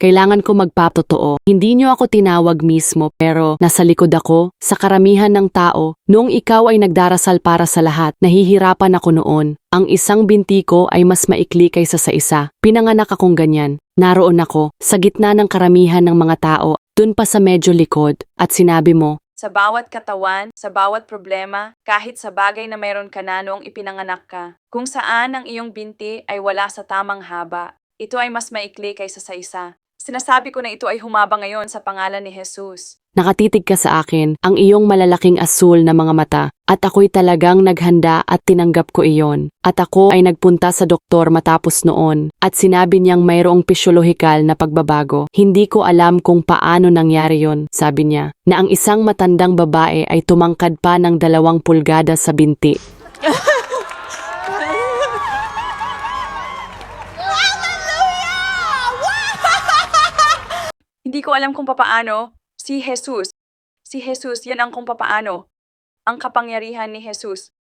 Kailangan ko magpatotoo. Hindi niyo ako tinawag mismo pero nasa likod ako, sa karamihan ng tao. Noong ikaw ay nagdarasal para sa lahat, nahihirapan ako noon. Ang isang binti ko ay mas maikli kaysa sa isa. Pinanganak akong ganyan. Naroon ako, sa gitna ng karamihan ng mga tao, dun pa sa medyo likod, at sinabi mo, Sa bawat katawan, sa bawat problema, kahit sa bagay na mayroon ka na noong ipinanganak ka, kung saan ang iyong binti ay wala sa tamang haba, ito ay mas maikli kaysa sa isa. Sinasabi ko na ito ay humaba ngayon sa pangalan ni Jesus. Nakatitig ka sa akin, ang iyong malalaking asul na mga mata, at ako'y talagang naghanda at tinanggap ko iyon. At ako ay nagpunta sa doktor matapos noon, at sinabi niyang mayroong pisyolohikal na pagbabago. Hindi ko alam kung paano nangyari yon, sabi niya, na ang isang matandang babae ay tumangkad pa ng dalawang pulgada sa binti. Hindi ko alam kung papaano. Si Jesus. Si Jesus, yan ang kung papaano. Ang kapangyarihan ni Jesus.